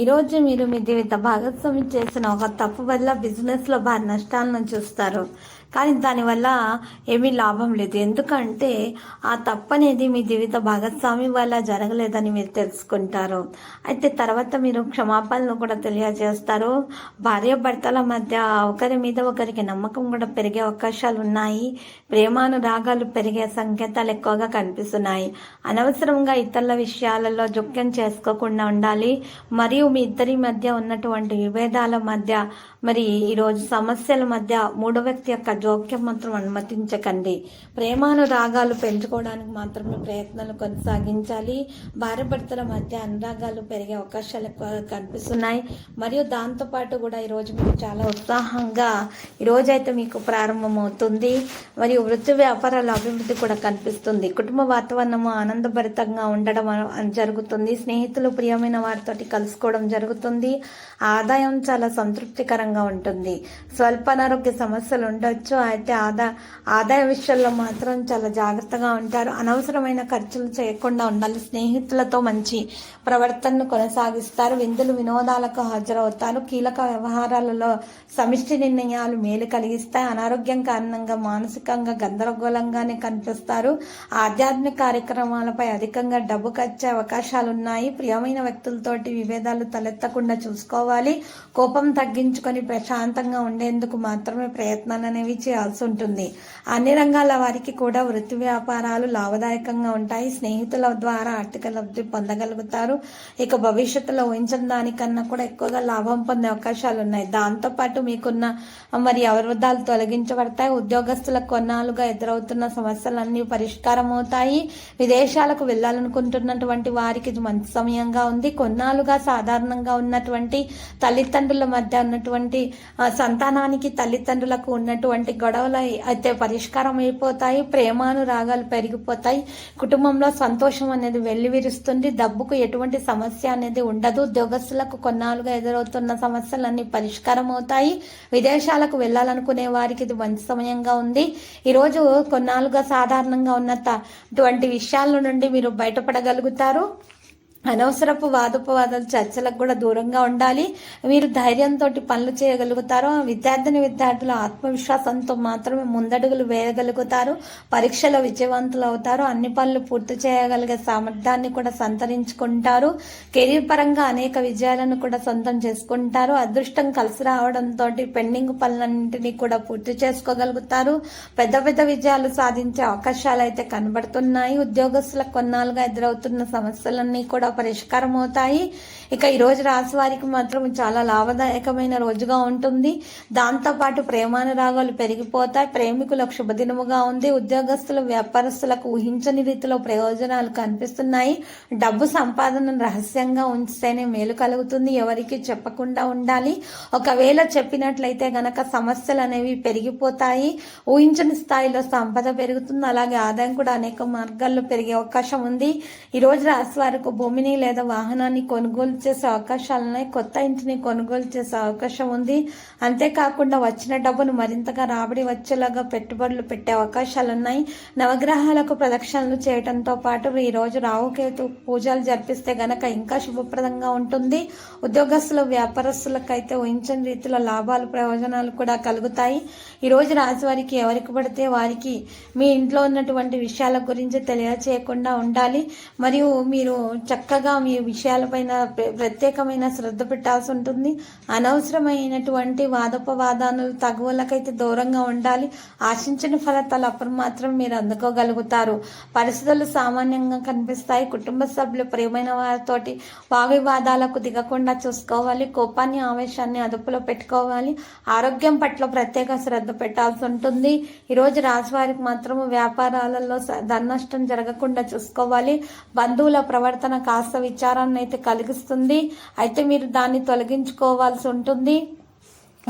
ఈ రోజు మీరు మీ జీవిత భాగస్వామి చేసిన ఒక తప్పు వల్ల బిజినెస్లో భారీ నష్టాలను చూస్తారు. కానీ దానివల్ల ఏమీ లాభం లేదు. ఎందుకంటే ఆ తప్పు అనేది మీ జీవిత భాగస్వామి వల్ల జరగలేదని మీరు తెలుసుకుంటారు. అయితే తర్వాత మీరు క్షమాపణలు కూడా తెలియజేస్తారు. భార్య భర్తల మధ్య ఒకరి మీద ఒకరికి నమ్మకం కూడా పెరిగే అవకాశాలు ఉన్నాయి. ప్రేమానురాగాలు పెరిగే సంకేతాలు ఎక్కువగా కనిపిస్తున్నాయి. అనవసరంగా ఇతరుల విషయాలలో జోక్యం చేసుకోకుండా ఉండాలి. మరియు మీ ఇద్దరి మధ్య ఉన్నటువంటి విభేదాల మధ్య మరి ఈరోజు సమస్యల మధ్య మూడో వ్యక్తి యొక్క జోక్యం మాత్రం అనుమతించకండి. ప్రేమానురాగాలు పెంచుకోవడానికి మాత్రమే ప్రయత్నాలు కొనసాగించాలి. భార్య భర్తల మధ్య అనురాగాలు పెరిగే అవకాశాలు కనిపిస్తున్నాయి. మరియు దాంతోపాటు కూడా ఈరోజు మీకు చాలా ఉత్సాహంగా ఈరోజు అయితే మీకు ప్రారంభమవుతుంది. మరియు వృత్తి వ్యాపారాల అభివృద్ధి కూడా కనిపిస్తుంది. కుటుంబ వాతావరణము ఆనందభరితంగా ఉండడం జరుగుతుంది. స్నేహితులు ప్రియమైన వారితోటి కలుసుకోవడం జరుగుతుంది. ఆదాయం చాలా సంతృప్తికరంగా ఉంటుంది. స్వల్ప అనారోగ్య సమస్యలు ఉండొచ్చు. అయితే ఆదా ఆదాయ విషయంలో మాత్రం చాలా జాగ్రత్తగా ఉంటారు. అనవసరమైన ఖర్చులు చేయకుండా ఉండాలి. స్నేహితులతో మంచి ప్రవర్తనను కొనసాగిస్తారు. విందులు వినోదాలకు హాజరవుతారు. కీలక వ్యవహారాలలో సమిష్టి నిర్ణయాలు మేలు కలిగిస్తాయి. అనారోగ్యం కారణంగా మానసికంగా గందరగోళంగానే కనిపిస్తారు. ఆధ్యాత్మిక కార్యక్రమాలపై అధికంగా డబ్బు ఖర్చే అవకాశాలు ఉన్నాయి ప్రియమైన వ్యక్తులతోటి విభేదాలు తలెత్తకుండా చూసుకోవాలి. కోపం తగ్గించుకొని ప్రశాంతంగా ఉండేందుకు మాత్రమే ప్రయత్నాలు అనేవి చేయాల్సి ఉంటుంది. అన్ని రంగాల వారికి కూడా వృత్తి వ్యాపారాలు లాభదాయకంగా ఉంటాయి. స్నేహితుల ద్వారా ఆర్థిక లబ్ధి పొందగలుగుతారు. ఇక భవిష్యత్తులో ఊహించిన దానికన్నా కూడా ఎక్కువగా లాభం పొందే అవకాశాలు ఉన్నాయి. దాంతోపాటు మీకున్న మరి అవరోధాలు తొలగించబడతాయి. ఉద్యోగస్తులకు కొన్నాళ్ళుగా ఎదురవుతున్న సమస్యలన్నీ పరిష్కారం అవుతాయి విదేశాలకు వెళ్ళాలనుకుంటున్నటువంటి వారికి ఇది మంచి సమయంగా ఉంది. కొన్నాళ్ళుగా సాధారణంగా ఉన్నటువంటి తల్లిదండ్రుల మధ్య ఉన్నటువంటి సంతానానికి తల్లిదండ్రులకు ఉన్నటువంటి గొడవలు అయితే పరిష్కారం అయిపోతాయి ప్రేమానురాగాలు పెరిగిపోతాయి. కుటుంబంలో సంతోషం అనేది వెల్లివిరుస్తుంది. డబ్బుకు ఎటువంటి సమస్య అనేది ఉండదు. ఉద్యోగస్తులకు కొన్నాళ్ళుగా ఎదురవుతున్న సమస్యలన్నీ పరిష్కారం అవుతాయి. విదేశాలకు వెళ్ళాలనుకునే వారికి ఇది మంచి సమయంగా ఉంది. ఈరోజు కొన్నాళ్ళుగా సాధారణంగా ఉన్నటువంటి విషయాల నుండి మీరు బయటపడగలుగుతారు. అనవసరపు వాదోపవాదాలు చర్చలకు కూడా దూరంగా ఉండాలి. మీరు ధైర్యంతో పనులు చేయగలుగుతారు. విద్యార్థిని విద్యార్థులు ఆత్మవిశ్వాసంతో మాత్రమే ముందడుగులు వేయగలుగుతారు. పరీక్షలో విజయవంతులు అవుతారు. అన్ని పనులు పూర్తి చేయగలిగే సామర్థ్యాన్ని కూడా సంతరించుకుంటారు. కెరీర్ పరంగా అనేక విజయాలను కూడా సొంతం చేసుకుంటారు. అదృష్టం కలిసి రావడంతో పెండింగ్ పనులన్నింటినీ కూడా పూర్తి చేసుకోగలుగుతారు. పెద్ద పెద్ద విజయాలు సాధించే అవకాశాలు అయితే కనబడుతున్నాయి. ఉద్యోగస్తులకు కొన్నాళ్ళుగా ఎదురవుతున్న సమస్యలన్నీ కూడా పరిష్కారం అవుతాయి. ఇక ఈ రోజు రాశి వారికి మాత్రం చాలా లాభదాయకమైన రోజుగా ఉంటుంది. దాంతోపాటు ప్రేమానురాగాలు పెరిగిపోతాయి. ప్రేమికులకు శుభదినముగా ఉంది. ఉద్యోగస్తులు వ్యాపారస్తులకు ఊహించని రీతిలో ప్రయోజనాలు కనిపిస్తున్నాయి. డబ్బు సంపాదన రహస్యంగా ఉంచితేనే మేలు కలుగుతుంది. ఎవరికి చెప్పకుండా ఉండాలి. ఒకవేళ చెప్పినట్లయితే గనక సమస్యలు అనేవి పెరిగిపోతాయి. ఊహించని స్థాయిలో సంపద పెరుగుతుంది. అలాగే ఆదాయం కూడా అనేక మార్గాల్లో పెరిగే అవకాశం ఉంది. ఈ రోజు రాశి వారికి భూమిని లేదా వాహనాన్ని కొనుగోలు చేసే అవకాశాలు ఉన్నాయి కొత్త ఇంటిని కొనుగోలు చేసే అవకాశం ఉంది. అంతేకాకుండా వచ్చిన డబ్బును మరింతగా రాబడి వచ్చేలాగా పెట్టుబడులు పెట్టే అవకాశాలు ఉన్నాయి నవగ్రహాలకు ప్రదక్షిణలు చేయడంతో పాటు ఈ రోజు రావుకేతు పూజలు జరిపిస్తే గనక ఇంకా శుభప్రదంగా ఉంటుంది. ఉద్యోగస్తులు వ్యాపారస్తులకు అయితే ఊహించని రీతిలో లాభాలు ప్రయోజనాలు కూడా కలుగుతాయి. ఈరోజు రాజువారికి ఎవరికి పడితే వారికి మీ ఇంట్లో ఉన్నటువంటి విషయాల గురించి తెలియచేయకుండా ఉండాలి. మరియు మీరు చక్కగా మీ విషయాలపైన ప్ర- ప్రత్యేకమైన శ్రద్ధ పెట్టాల్సి ఉంటుంది. అనవసరమైనటువంటి వాదోపవాదాలు తగువలకైతే దూరంగా ఉండాలి. ఆశించిన ఫలితాలు అప్పుడు మాత్రం మీరు అందుకోగలుగుతారు. పరిస్థితులు సామాన్యంగా కనిపిస్తాయి. కుటుంబ సభ్యులు ప్రియమైన వారితోటి వాగ్వివాదాలకు దిగకుండా చూసుకోవాలి. కోపాన్ని ఆవేశాన్ని అదుపులో పెట్టుకోవాలి. ఆరోగ్యం పట్ల ప్రత్యేక శ్రద్ధ పెట్టాల్సి ఉంటుంది. ఈరోజు రాశివారికి మాత్రం వ్యాపారాలలో స- ధననష్టం జరగకుండా చూసుకోవాలి. బంధువుల ప్రవర్తన కాస్త విచారాన్ని అయితే కలిగిస్తుంది. అయితే మీరు దాన్ని తొలగించుకోవాల్సి ఉంటుంది.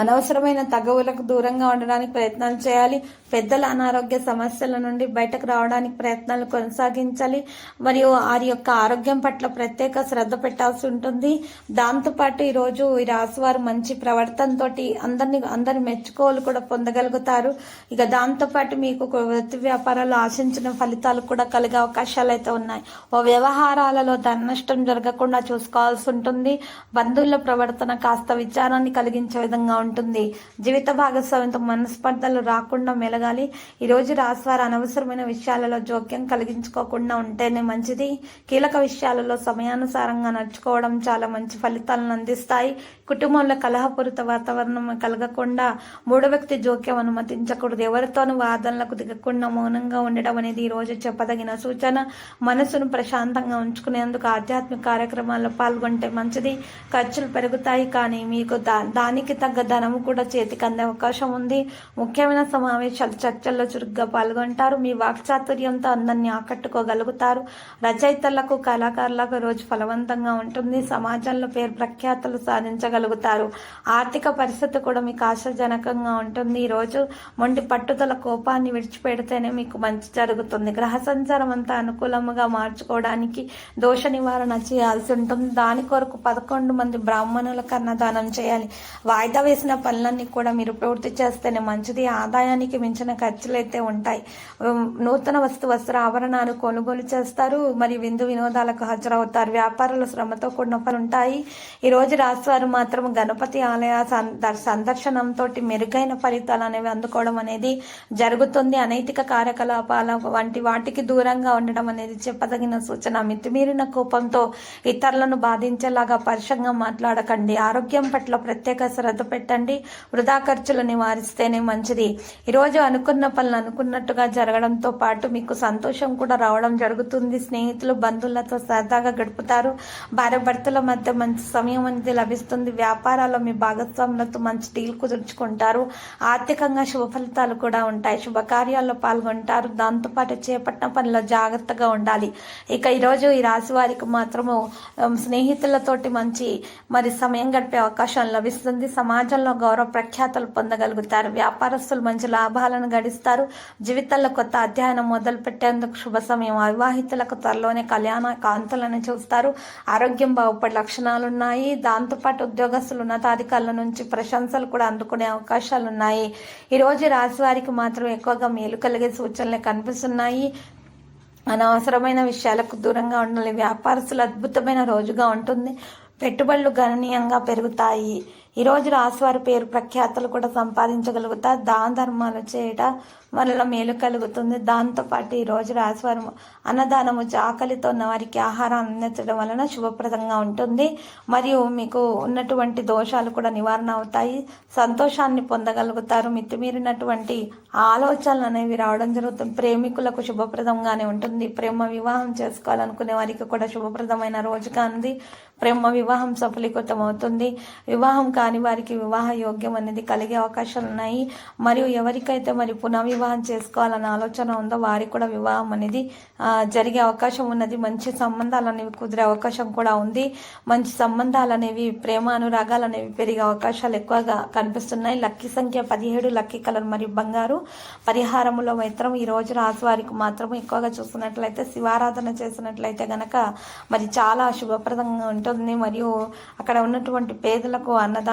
అనవసరమైన తగవులకు దూరంగా ఉండడానికి ప్రయత్నాలు చేయాలి. పెద్దల అనారోగ్య సమస్యల నుండి బయటకు రావడానికి ప్రయత్నాలు కొనసాగించాలి. మరియు వారి యొక్క ఆరోగ్యం పట్ల ప్రత్యేక శ్రద్ధ పెట్టాల్సి ఉంటుంది. దాంతోపాటు ఈరోజు ఈ రాశి వారు మంచి ప్రవర్తనతో అందరిని అందరి మెచ్చుకోలు కూడా పొందగలుగుతారు. ఇక దాంతోపాటు మీకు వృత్తి వ్యాపారాలు ఆశించిన ఫలితాలు కూడా కలిగే అవకాశాలు అయితే ఉన్నాయి. ఓ వ్యవహారాలలో ధన నష్టం జరగకుండా చూసుకోవాల్సి ఉంటుంది. బంధువుల ప్రవర్తన కాస్త విచారాన్ని కలిగించే విధంగా ఉంటుంది. జీవిత భాగస్వామితో మనస్పర్ధలు రాకుండా మెలగ మెలగాలి ఈ రోజు రాశివారు అనవసరమైన విషయాలలో జోక్యం కలిగించుకోకుండా ఉంటేనే మంచిది. కీలక విషయాలలో సమయానుసారంగా నడుచుకోవడం చాలా మంచి ఫలితాలను అందిస్తాయి. కుటుంబంలో కలహపూరిత వాతావరణం కలగకుండా మూడో వ్యక్తి జోక్యం అనుమతించకూడదు. ఎవరితోనూ వాదనలకు దిగకుండా మౌనంగా ఉండడం అనేది ఈ రోజు చెప్పదగిన సూచన. మనసును ప్రశాంతంగా ఉంచుకునేందుకు ఆధ్యాత్మిక కార్యక్రమాల్లో పాల్గొంటే మంచిది. ఖర్చులు పెరుగుతాయి కానీ మీకు దా దానికి తగ్గ ధనము కూడా చేతికి అందే అవకాశం ఉంది. ముఖ్యమైన సమావేశాలు చర్చల్లో చురుగ్గా పాల్గొంటారు. మీ వాక్చాతుర్యంతో అందరినీ ఆకట్టుకోగలుగుతారు. రచయితలకు కళాకారులకు రోజు ఫలవంతంగా ఉంటుంది. సమాజంలో పేరు ప్రఖ్యాతలు సాధించగలుగుతారు. ఆర్థిక పరిస్థితి కూడా మీకు ఆశాజనకంగా ఉంటుంది. ఈ రోజు మొండి పట్టుదల కోపాన్ని విడిచిపెడితేనే మీకు మంచి జరుగుతుంది. గ్రహ సంచారం అంతా అనుకూలముగా మార్చుకోవడానికి దోష నివారణ చేయాల్సి ఉంటుంది. దాని కొరకు పదకొండు మంది బ్రాహ్మణులకు అన్నదానం చేయాలి. వాయిదా వేసిన పనులన్నీ కూడా మీరు పూర్తి చేస్తేనే మంచిది. ఆదాయానికి మించిన ఖర్చులు అయితే ఉంటాయి నూతన వస్తు వస్త్ర ఆభరణాలు కొనుగోలు చేస్తారు. మరియు విందు వినోదాలకు హాజరవుతారు. వ్యాపారుల శ్రమతో కూడిన పనులు ఉంటాయి. ఈ రోజు రాశివారు మాత్రం గణపతి ఆలయ సందర్శనంతో మెరుగైన ఫలితాలు అనేవి అందుకోవడం అనేది జరుగుతుంది. అనైతిక కార్యకలాపాల వంటి వాటికి దూరంగా ఉండడం అనేది చెప్పదగిన సూచన. మితిమీరిన కోపంతో ఇతరులను బాధించేలాగా పరుషంగా మాట్లాడకండి. ఆరోగ్యం పట్ల ప్రత్యేక శ్రద్ధ పెట్టండి. వృధా ఖర్చులు నివారిస్తేనే మంచిది. ఈరోజు అనుకున్న పనులు అనుకున్నట్టుగా జరగడంతో పాటు మీకు సంతోషం కూడా రావడం జరుగుతుంది. స్నేహితులు బంధువులతో సరదాగా గడుపుతారు. భార్య భర్తల మధ్య మంచి సమయం అనేది లభిస్తుంది. వ్యాపారాల్లో మీ భాగస్వాములతో మంచి డీల్ కుదుర్చుకుంటారు. ఆర్థికంగా శుభ ఫలితాలు కూడా ఉంటాయి. శుభకార్యాల్లో పాల్గొంటారు. దాంతోపాటు చేపట్టిన పనిలో జాగ్రత్తగా ఉండాలి. ఇక ఈరోజు ఈ రాశి వారికి మాత్రము స్నేహితులతోటి మంచి మరి సమయం గడిపే అవకాశం లభిస్తుంది. సమాజంలో గౌరవ ప్రఖ్యాతలు పొందగలుగుతారు. వ్యాపారస్తులు మంచి లాభాలు జీవితాలను గడిస్తారు. జీవితాల్లో కొత్త అధ్యయనం మొదలు పెట్టేందుకు శుభ సమయం. అవివాహితులకు త్వరలోనే కళ్యాణ కాంతులను చూస్తారు. ఆరోగ్యం బాగుపడే లక్షణాలు ఉన్నాయి దాంతోపాటు ఉద్యోగస్తులు ఉన్నతాధికారుల నుంచి ప్రశంసలు కూడా అందుకునే అవకాశాలు ఉన్నాయి ఈరోజు రోజు రాశి వారికి మాత్రం ఎక్కువగా మేలు కలిగే సూచనలు కనిపిస్తున్నాయి. అనవసరమైన విషయాలకు దూరంగా ఉండాలి. వ్యాపారస్తులు అద్భుతమైన రోజుగా ఉంటుంది. పెట్టుబడులు గణనీయంగా పెరుగుతాయి. ఈరోజు రాశివారి పేరు ప్రఖ్యాతలు కూడా సంపాదించగలుగుతారు దాన ధర్మాలు చేయట వల్ల మేలు కలుగుతుంది. దాంతోపాటు ఈరోజు రాశివారు అన్నదానము ఆకలితో ఉన్న వారికి ఆహారం అందించడం వలన శుభప్రదంగా ఉంటుంది. మరియు మీకు ఉన్నటువంటి దోషాలు కూడా నివారణ అవుతాయి. సంతోషాన్ని పొందగలుగుతారు. మితిమీరినటువంటి ఆలోచనలు అనేవి రావడం జరుగుతుంది. ప్రేమికులకు శుభప్రదంగానే ఉంటుంది. ప్రేమ వివాహం చేసుకోవాలనుకునే వారికి కూడా శుభప్రదమైన రోజుగా ఉంది. ప్రేమ వివాహం సఫలీకృతం అవుతుంది వివాహం కాని వారికి వివాహ యోగ్యం అనేది కలిగే అవకాశాలు ఉన్నాయి. మరియు ఎవరికైతే మరి పునర్వివాహం చేసుకోవాలన్న ఆలోచన ఉందో వారికి కూడా వివాహం అనేది జరిగే అవకాశం ఉన్నది. మంచి సంబంధాలు అనేవి కుదిరే అవకాశం కూడా ఉంది. మంచి సంబంధాలు అనేవి ప్రేమ అనురాగాలు అనేవి పెరిగే అవకాశాలు ఎక్కువగా కనిపిస్తున్నాయి. లక్కీ సంఖ్య పదిహేడు లక్కీ కలర్ మరియు బంగారు. పరిహారములో మాత్రం ఈ రోజు రాశి వారికి మాత్రం ఎక్కువగా చూస్తున్నట్లయితే శివారాధన చేసినట్లయితే గనక మరి చాలా శుభప్రదంగా ఉంటుంది. మరియు అక్కడ ఉన్నటువంటి పేదలకు అన్నదానం